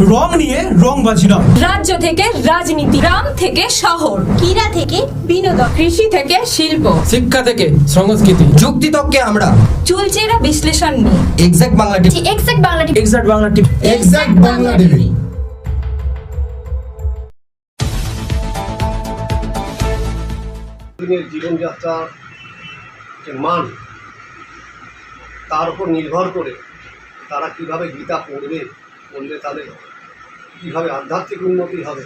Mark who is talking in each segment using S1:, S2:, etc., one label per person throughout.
S1: রং নিয়ে রংবাজি নয়।
S2: রাজ্য থেকে রাজনীতি গ্রাম থেকে শহর
S3: ক্রীড়া থেকে বিনোদন
S2: কৃষি থেকে শিল্প।
S4: শিক্ষা থেকে সংস্কৃতি
S5: যুক্তিতক্কে আমরা।
S2: চুলচেরা বিশ্লেষণ নিয়ে।
S5: Exact Bangla TV.
S3: Exact Bangla TV.
S4: Exact Bangla TV.
S5: Exact Bangla TV.
S6: জীবনযাত্রার যে মান তার উপর নির্ভর করে তারা কীভাবে গীতা পড়বে পড়লে তাদের কীভাবে আধ্যাত্মিক উন্নতি হবে,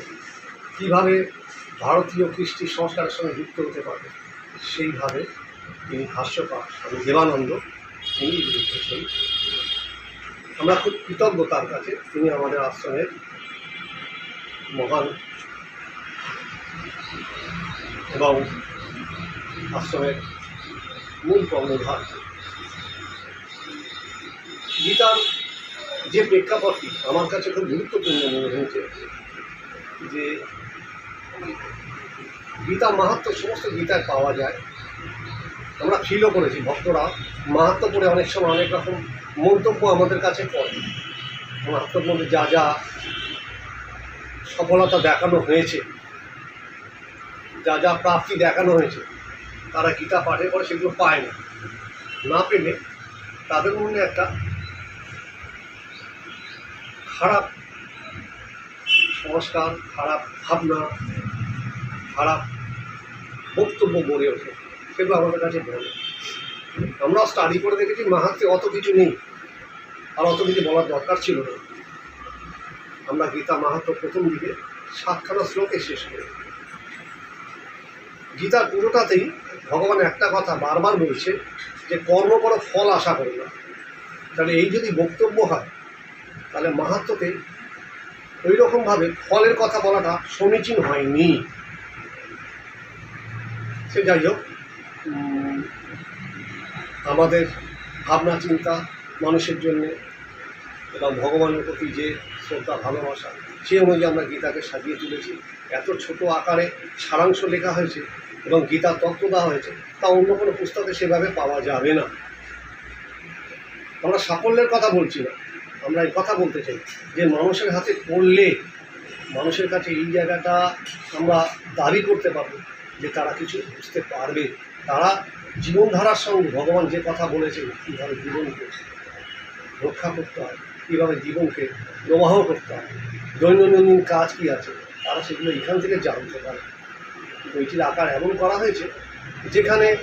S6: কীভাবে ভারতীয় কৃষ্টি সংস্কারের সঙ্গে যুক্ত হতে পারবে, সেইভাবে তিনি ভাষ্যকার স্বামী দেবানন্দ, তিনি লিখেছেন আমরা খুব কৃতজ্ঞ তার কাছে, তিনি আমাদের আশ্রমের মহান এবং আশ্রমের মূল কর্ণধার গীতার যে প্রেক্ষাপটটি আমার কাছে খুব গুরুত্বপূর্ণ মনে হয়েছে, যে গীতা মাহাত্ম সমস্ত গীতায় পাওয়া যায়। আমরা ফিলও করেছি, ভক্তরা মাহাত্ম পড়ে অনেক সময় অনেক রকম মন্তব্য আমাদের কাছে করে। মাহাত্মর মধ্যে যা যা সফলতা দেখানো হয়েছে, যা যা প্রাপ্তি দেখানো হয়েছে, তারা গীতা পাঠের পরে সেগুলো পায় না। না পেলে তাদের মনে একটা খারাপ সংস্কার, খারাপ ভাবনা, খারাপ বক্তব্য গড়ে ওঠে। সেগুলো আমাদের কাছে বলে। আমরা স্টাডি করে দেখেছি মাহাত্মে অত কিছু নেই। আর অত কিছু বলার দরকার ছিল না। আমরা গীতা মাহাত্ম প্রথম দিকে সাতখানা শ্লোকে শেষ করি। গীতার পুরোটাতেই ভগবান একটা কথা বারবার বলছে যে কর্ম করো, ফল আশা করো না। তাহলে এই যদি বক্তব্য হয় তাহলে মাহাত্মতে ওই রকমভাবে ফলের কথা বলাটা সমীচীন হয়নি। সে যাই হোক আমাদের ভাবনা চিন্তা মানুষের জন্যে এবং ভগবানের প্রতি যে শ্রদ্ধা, ভালোবাসা, সেই অনুযায়ী আমরা গীতাকে সাজিয়ে তুলেছি। এত ছোট আকারে সারাংশ লেখা হয়েছে এবং গীতার তত্ত্ব দেওয়া হয়েছে, তা অন্য কোনো পুস্তকে সেভাবে পাওয়া যাবে না। আমরা সাফল্যের কথা বলছি না। আমরা এই কথা বলতে চাই যে মানুষের হাতে পড়লে মানুষের কাছে এই জায়গাটা আমরা দাবি করতে পারব যে তারা কিছু বুঝতে পারবে। তারা জীবনধারার সঙ্গে ভগবান যে কথা বলেছেন কীভাবে জীবনকে রক্ষা করতে হয় কীভাবে জীবনকে প্রবাহ করতে হয় দৈনন্দিন কাজ কী আছে, তারা সেগুলো এখান থেকে জানতে পারে। বইটির আকার এমন করা হয়েছে যেখানে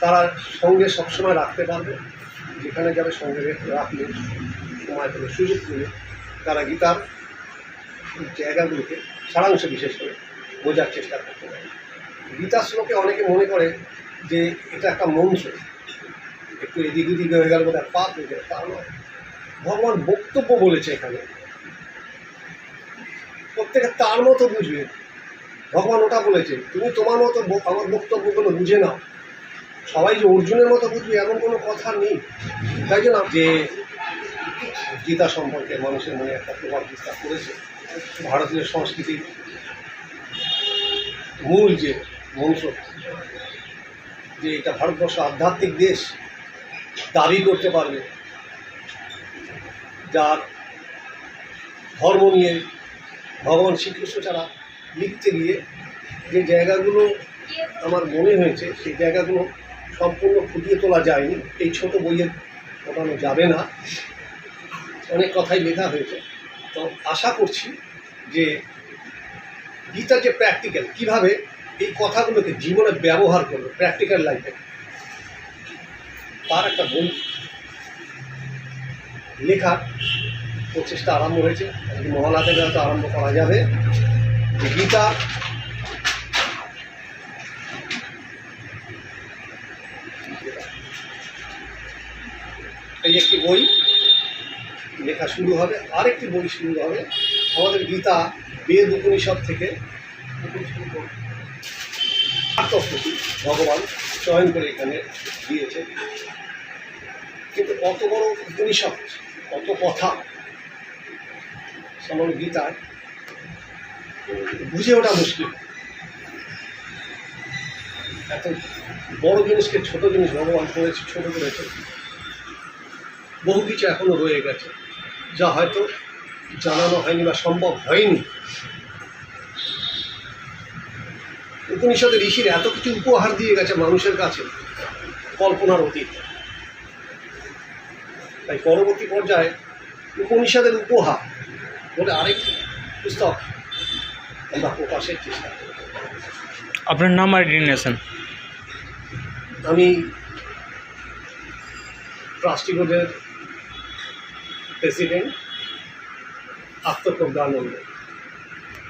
S6: তারা সঙ্গে সবসময় রাখতে পারবে। যেখানে যাবে সঙ্গে রাখলে সময় পেলে সুযোগ পেলে তারা গীতার জায়গাগুলোকে সারাংশ বিশেষ করে বোঝার চেষ্টা করতে পারে। গীতার শ্লোকে অনেকে মনে করে যে এটা একটা মন্ত্র একটু এদিক ওদিক হয়ে গেল বোধহয় পাপ হয়ে যায় তা নয়। ভগবান বক্তব্য বলেছে এখানে। প্রত্যেকে তার মতো বুঝবে। ভগবান ওটা বলেছে, তুমি তোমার মতো আমার বক্তব্যগুলো বুঝে নাও। সবাই যে অর্জুনের মতো বুঝবে এমন কোনো কথা নেই। তাই জন্য যে গীতা সম্পর্কে মানুষের মনে একটা প্রভাব বিস্তার করেছে। ভারতীয় সংস্কৃতির মূল যে মন্ত্র যে এটা ভারতবর্ষ আধ্যাত্মিক দেশ দাবি করতে পারবে যার ধর্ম নিয়ে ভগবান শ্রীকৃষ্ণ ছাড়া লিখতে গিয়ে যে জায়গাগুলো আমার মনে হয়েছে সেই জায়গাগুলো সম্পূর্ণ ফুটিয়ে তোলা যায়নি। এই ছোট বইয়ে ওঠানো যাবে না। অনেক কথাই লেখা হয়েছে। তো আশা করছি যে গীতার যে প্র্যাকটিক্যাল কীভাবে এই কথাগুলোকে জীবনে ব্যবহার করবে প্র্যাকটিক্যাল লাইফে তার একটা বই লেখার প্রচেষ্টা আরম্ভ হয়েছে। থেকে হয়তো আরম্ভ করা যাবে। গীতা এই একটি বই লেখা শুরু হবে, আরেকটি বই শুরু হবে, আমাদের গীতা, বেদ উপনিষদ থেকে আত্মস্তুতি ভগবান চয়ন করে এখানে দিয়েছে। কিন্তু কত বড় উপনিষদ, কত কথা সামান্য গীতায়, বুঝে ওঠা মুশকিল। এত বড় জিনিসকে ছোট জিনিস ভগবান করেছে, ছোট করেছে। বহু কিছু এখনও রয়ে গেছে। যা হয়তো জানানো হয়নি বা সম্ভব হয়নি। উপনিষদের ঋষির এত কিছু উপহার দিয়ে গেছে মানুষের কাছে কল্পনার অতীত। তাই পরবর্তী পর্যায়ে উপনিষদের উপহার বলে আরেক পুস্তক আমরা প্রকাশের চেষ্টা করি
S7: আপনার নাম আর ডিনেশন
S6: আমি ট্রাস্টি বোর্ডের প্রেসিডেন্ট আত্মপ্রজ্ঞানন্দ